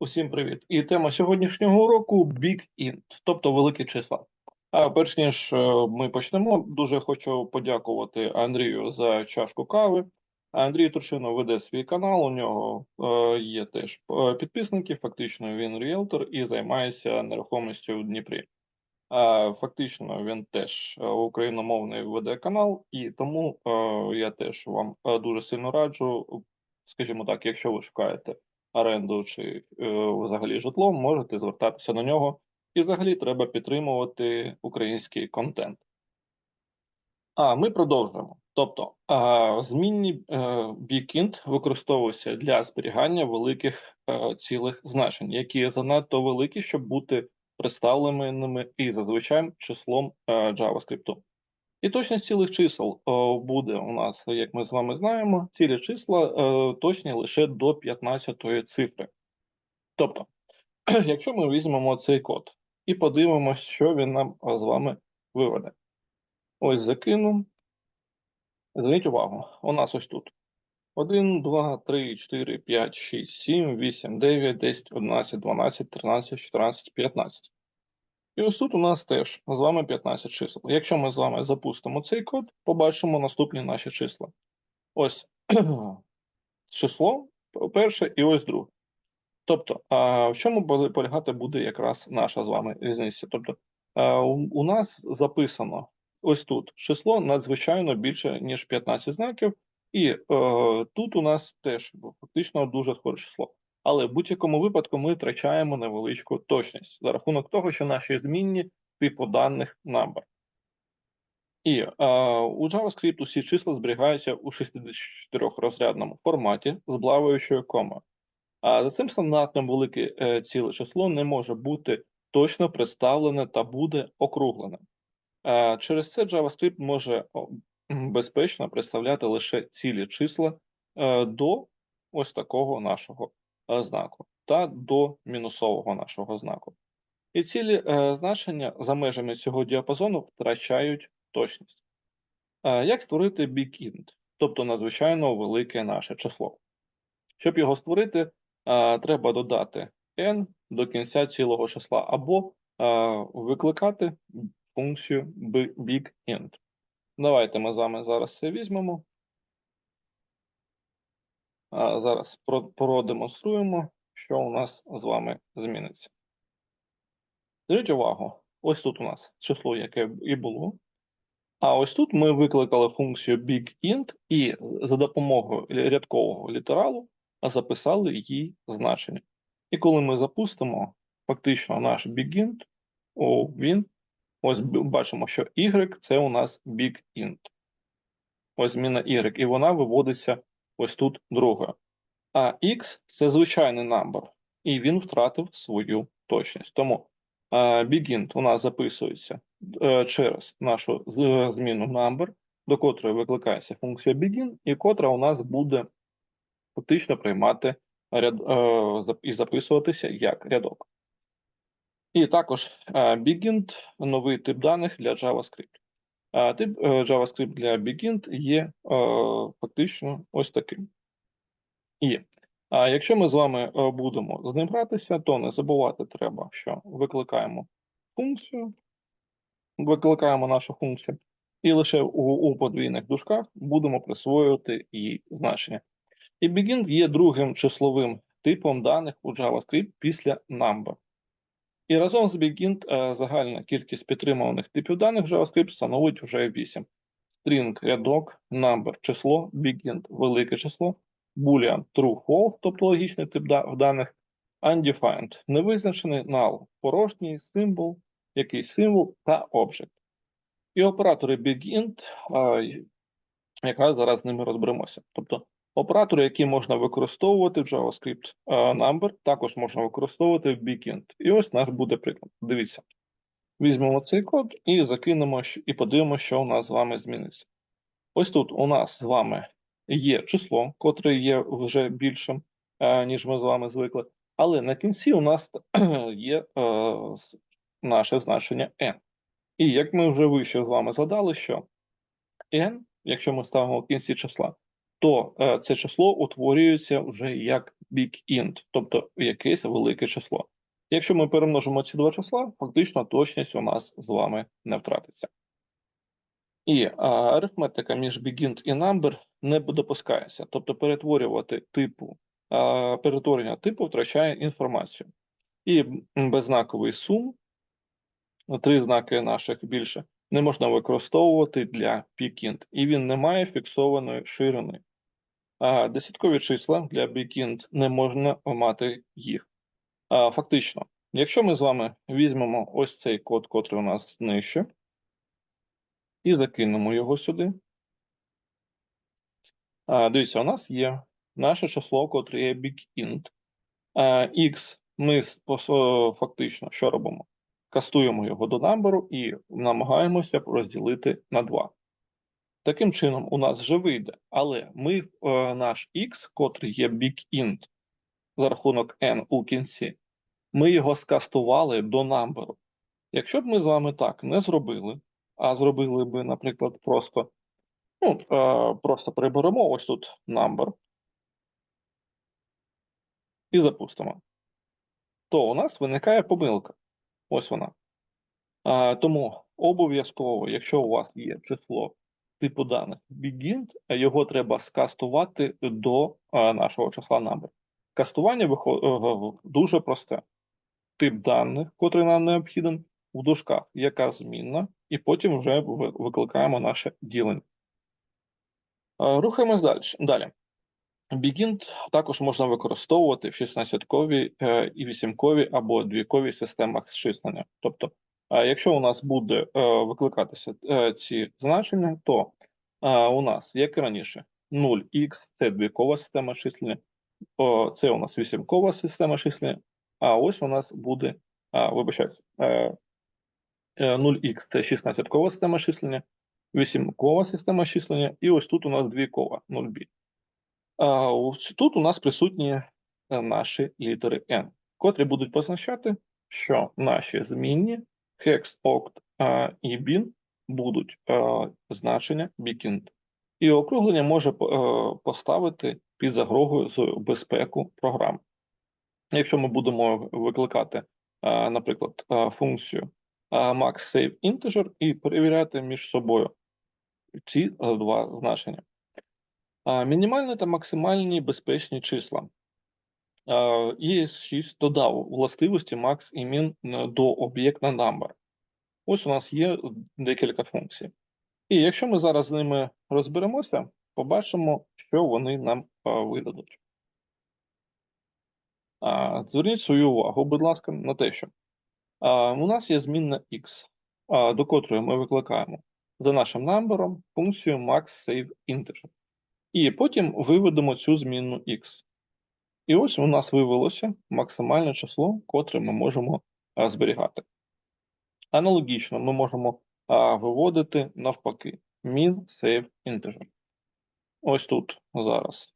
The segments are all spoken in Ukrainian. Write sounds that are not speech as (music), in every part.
Усім привіт! І тема сьогоднішнього уроку Big Int, тобто великі числа. А перш ніж е, ми почнемо, дуже хочу подякувати Андрію за чашку кави. Андрій Турчинов веде свій канал. У нього е, є теж е, підписники. Фактично він ріелтор і займається нерухомістю в Дніпрі. Фактично він теж україномовний веде канал, і тому я теж вам дуже сильно раджу. Скажімо так, якщо ви шукаєте оренду чи е, взагалі житло, можете звертатися до нього. І взагалі треба підтримувати український контент. А ми продовжуємо. Тобто, змінні е, Bigint використовуються для зберігання великих е, цілих значень, які занадто великі, щоб бути представленими і зазвичай числом JavaScript. І точність цілих чисел е, буде у нас, як ми з вами знаємо, цілі числа е, точні лише до 15-ї цифри. Тобто, (clears throat) якщо ми візьмемо цей код і подивимося, що він нам е, з вами виведе. Ось закину. Зверніть увагу, у нас ось тут. 1, 2, 3, 4, 5, 6, 7, 8, 9, 10, 11, 12, 13, 14, 15. І ось тут у нас теж з вами 15 чисел. Якщо ми з вами запустимо цей код, побачимо наступні наші числа. Ось (clears throat) число перше і ось друге. Тобто, в чому полягати буде якраз наша з вами різниця? Тобто, у, нас записано ось тут число надзвичайно більше, ніж 15 знаків, і е, тут у нас теж фактично дуже схоже число. Але в будь-якому випадку ми втрачаємо невеличку точність за рахунок того, що наші змінні типу даних number. І е, у JavaScript усі числа зберігаються у 64-розрядному форматі з плаваючою комою. А за цим стандартом велике е, ціле число не може бути точно представлене та буде округлене. Е, через це JavaScript може (clears throat) безпечно представляти лише цілі числа е, до ось такого нашого знаку та до мінусового нашого знаку. І цілі е, значення за межами цього діапазону втрачають точність. Е, як створити bigint, тобто надзвичайно велике наше число? Щоб його створити, е, треба додати n до кінця цілого числа або викликати функцію b- bigint. Давайте ми з вами зараз це візьмемо. Зараз продемонструємо, що у нас з вами зміниться. Зверніть увагу, ось тут у нас число, яке і було. А ось тут ми викликали функцію bigint і за допомогою рядкового літералу записали її значення. І коли ми запустимо фактично наш bigint, о, він, ось бачимо, що y це у нас bigint. Ось зміна y, і вона виводиться ось тут другою. А x це звичайний number, і він втратив свою точність. Тому е, bigint у нас записується е, через нашу е, зміну number, до котрої викликається функція begin, і котра у нас буде фактично приймати і записуватися як рядок. І також begin – новий тип даних для JavaScript. А тип е, JavaScript для begin є е, фактично ось таким. І а якщо ми з вами е, будемо з ним гратися, то не забувати треба, що викликаємо функцію, викликаємо нашу функцію, і лише у, у подвійних дужках будемо присвоювати її значення. І begin є другим числовим типом даних у JavaScript після number. І разом з begin е, загальна кількість підтримуваних типів даних в JavaScript становить вже 8. String, рядок, number, число, begin, велике число, boolean, true, false, тобто логічний тип даних, undefined, невизначений, null, порожній, символ, якийсь символ та object. І оператори begin, е, якраз зараз з ними розберемося. Тобто Оператори, які можна використовувати в JavaScript е, number, також можна використовувати в Bigint. І ось наш буде приклад. Дивіться. Візьмемо цей код і закинемо і подивимося, що у нас з вами зміниться. Ось тут у нас з вами є число, котре є вже більшим, е, ніж ми з вами звикли. Але на кінці у нас (clears throat) є е, наше значення n. І як ми вже вище з вами згадали, що n, якщо ми ставимо в кінці числа, то е, це число утворюється вже як big int, тобто якесь велике число. Якщо ми перемножимо ці два числа, фактично точність у нас з вами не втратиться. І а, арифметика між BigInt і number не допускається, тобто перетворювати типу, а, перетворення типу втрачає інформацію. І беззнаковий сум, три знаки наших більше, не можна використовувати для BigInt, і він не має фіксованої ширини. А десяткові числа для BigInt не можна мати їх. А, Фактично, якщо ми з вами візьмемо ось цей код, котрий у нас нижче, і закинемо його сюди. А, Дивіться, у нас є наше число, котре є BigInt. X ми фактично що робимо? Кастуємо його до намберу і намагаємося розділити на 2. Таким чином, у нас вже вийде, але ми е, наш X, котрий є BigInt, за рахунок N у кінці, ми його скастували до намберу. Якщо б ми з вами так не зробили, а зробили би, наприклад, просто ну, е, просто приберемо ось тут number і запустимо, то у нас виникає помилка. Ось вона. Тому обов'язково, якщо у вас є число типу даних BigInt, його треба скастувати до нашого числа number. Кастування виход... дуже просте. Тип даних, котрий нам необхіден, в дужках, яка змінна, і потім вже викликаємо наше ділення. Рухаємось далі. далі. Bigint також можна використовувати в 16-ковій е, і 8-ковій або 2-ковій системах зчислення. Тобто, якщо у нас буде е, викликатися е, ці значення, то у нас, як і раніше, 0х це 2-кова система числення, це у нас 8-кова система числення, а ось у нас буде, вибачайте, 0х це 16-кова система числення, 8-кова система числення, і ось тут у нас 2-кова 0b. Тут у нас присутні е, наші літери N, котрі будуть позначати, що наші змінні hex, oct і bin будуть значення BigInt. І округлення може е, поставити під загрогою з безпеку програми. Якщо ми будемо викликати, наприклад, функцію max save integer і перевіряти між собою ці е, два значення. Мінімальні та максимальні безпечні числа. ES6 додав властивості max і min до об'єкта number. Ось у нас є декілька функцій. І якщо ми зараз з ними розберемося, побачимо, що вони нам видадуть. Зверніть свою увагу, будь ласка, на те, що у нас є змінна x, до котрої ми викликаємо за нашим намбером функцію maxSaveInteger. І потім виведемо цю змінну x. І ось у нас вивелося максимальне число, котре ми можемо зберігати. Аналогічно ми можемо виводити навпаки min save integer. Ось тут зараз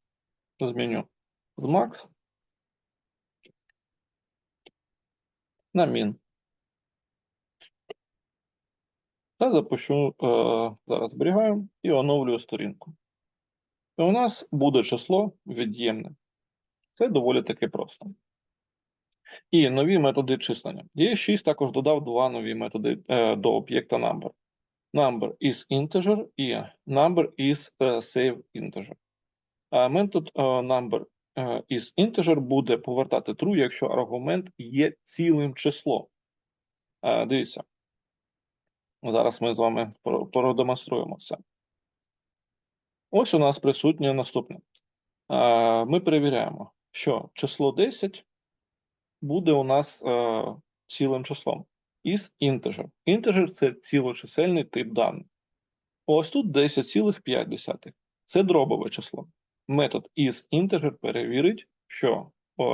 зміню з max на min. Та запущу, зараз зберігаю і оновлюю сторінку. І у нас буде число від'ємне. Це доволі таки просто. І нові методи числення. Є 6 також додав два нові методи е, до об'єкта number. Number is integer і number is е, save integer. А метод number е, is integer буде повертати true, якщо аргумент є цілим числом. Е, дивіться. Зараз ми з вами продемонструємо це. Ось у нас присутнє наступне. Ми перевіряємо, що число 10 буде у нас цілим числом із integer. Integer – це цілочисельний тип даних. Ось тут 10,5. Це дробове число. Метод isInteger перевірить, що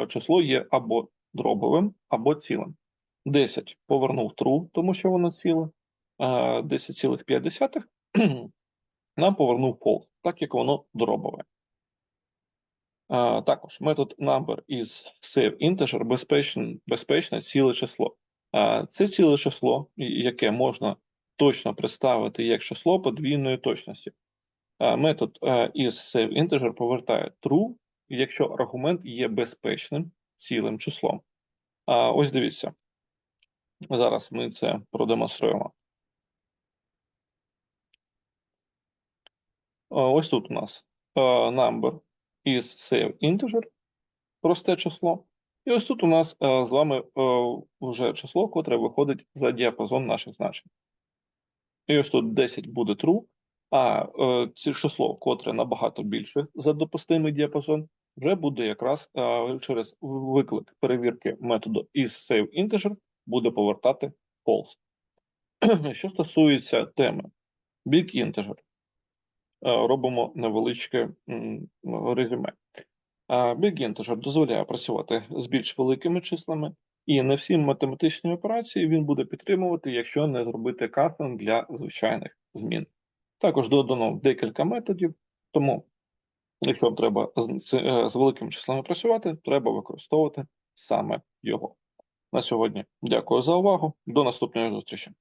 число є або дробовим, або цілим. 10 повернув true, тому що воно ціле. 10,5 (clears throat) нам повернув false, так як воно дробове. Також метод number is save integer безпечне, безпечне ціле число. Це ціле число, яке можна точно представити як число подвійної точності. Метод is save integer повертає true, якщо аргумент є безпечним цілим числом. Ось дивіться. Зараз ми це продемонструємо. Ось тут у нас number is save integer, просте число. І ось тут у нас а, з вами а, вже число, котре виходить за діапазон наших значень. І ось тут 10 буде true, а е, це число, котре набагато більше за допустимий діапазон, вже буде якраз е, через виклик перевірки методу isSaveInteger буде повертати false. (clears throat) Що стосується теми Big Integer, е, робимо невеличке резюме. Integer дозволяє працювати з більш великими числами, і не всі математичні операції він буде підтримувати, якщо не зробити кастинг для звичайних змін. Також додано декілька методів, тому якщо треба е, з великими числами працювати, треба використовувати саме його. На сьогодні дякую за увагу. До наступної зустрічі.